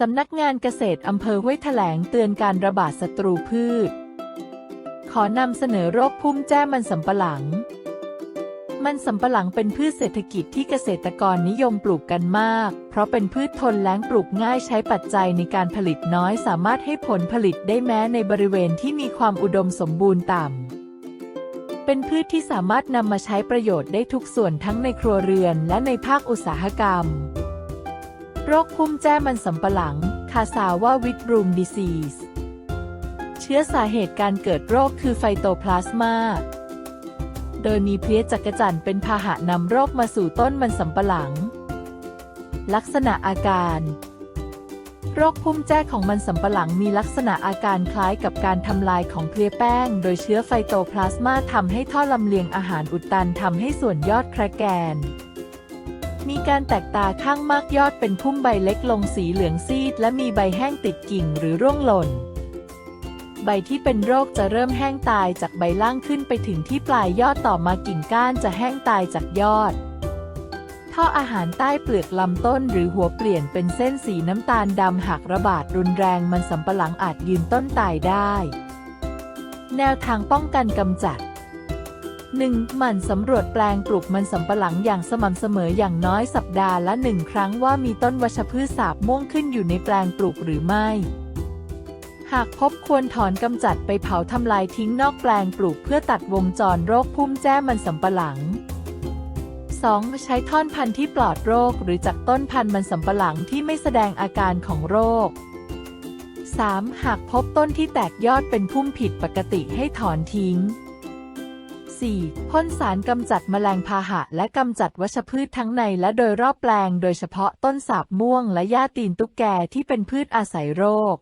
สำนักงานเกษตรอำเภอห้วยแถลงเตือนการระบาดศัตรูพืช ขอนำเสนอโรคพุ่มแจ้มันสำปะหลัง มันสำปะหลังเป็นพืชเศรษฐกิจที่เกษตรกรนิยมปลูกกันมาก เพราะเป็นพืชทนแล้งปลูกง่ายใช้ปัจจัยในการผลิตน้อยสามารถให้ผลผลิตได้แม้ในบริเวณที่มีความอุดมสมบูรณ์ต่ำเป็นพืชที่สามารถนำมาใช้ประโยชน์ได้ทุกส่วนทั้งในครัวเรือนและในภาคอุตสาหกรรม โรคพุ่มแจ้มันสำปะหลัง คาซาว่าวิดรูมดิซีสเชื้อสาเหตุการเกิดโรคคือไฟโตพลาสมาโดยมีเพลี้ยจักรจั่นเป็นพาหะนำโรคมาสู่ต้นมันสำปะหลัง ลักษณะอาการ โรคพุ่มแจ้ของมันสำปะหลังมีลักษณะอาการคล้ายกับการทำลายของเพลี้ยแป้ง โดยเชื้อไฟโตพลาสมาทำให้ท่อลำเลียงอาหารอุดตันทำให้ส่วนยอดแครแกน มีการแตกตาข้างมากยอดเป็นพุ่มใบเล็กลงสีเหลืองซีด และมีใบแห้งติดกิ่งหรือร่วงหล่น ใบที่เป็นโรคจะเริ่มแห้งตายจากใบล่างขึ้นไปถึงที่ปลายยอดต่อมากิ่งก้านจะแห้งตายจากยอด ท่ออาหารใต้เปลือกลำต้นหรือหัวเปลี่ยนเป็นเส้นสีน้ำตาลดำหากระบาดรุนแรงมันสำปะหลังอาจยืนต้นตายได้ แนวทางป้องกันกำจัด 1. หมั่นสำรวจแปลงปลูกมันสำปะหลังอย่างสม่ำเสมออย่างน้อยสัปดาห์ละหนึ่งครั้งว่ามีต้นวัชพืชสาบม่วงขึ้นอยู่ในแปลงปลูกหรือไม่ หากพบควรถอนกำจัดไปเผาทำลายทิ้งนอกแปลงปลูกเพื่อตัดวงจรโรคพุ่มแจ้มันสำปะหลัง 2. ใช้ท่อนพันธุ์ที่ปลอดโรคหรือจากต้นพันธุ์มันสำปะหลังที่ไม่แสดงอาการของโรค 3. หากพบต้นที่แตกยอดเป็นพุ่มผิดปกติให้ถอนทิ้ง 4. พ่นสารกำจัดแมลงพาหะ และกำจัดวัชพืชทั้งในและโดยรอบแปลง โดยเฉพาะต้นสาบม่วงและหญ้าตีนตุ๊กแกที่เป็นพืชอาศัยโรค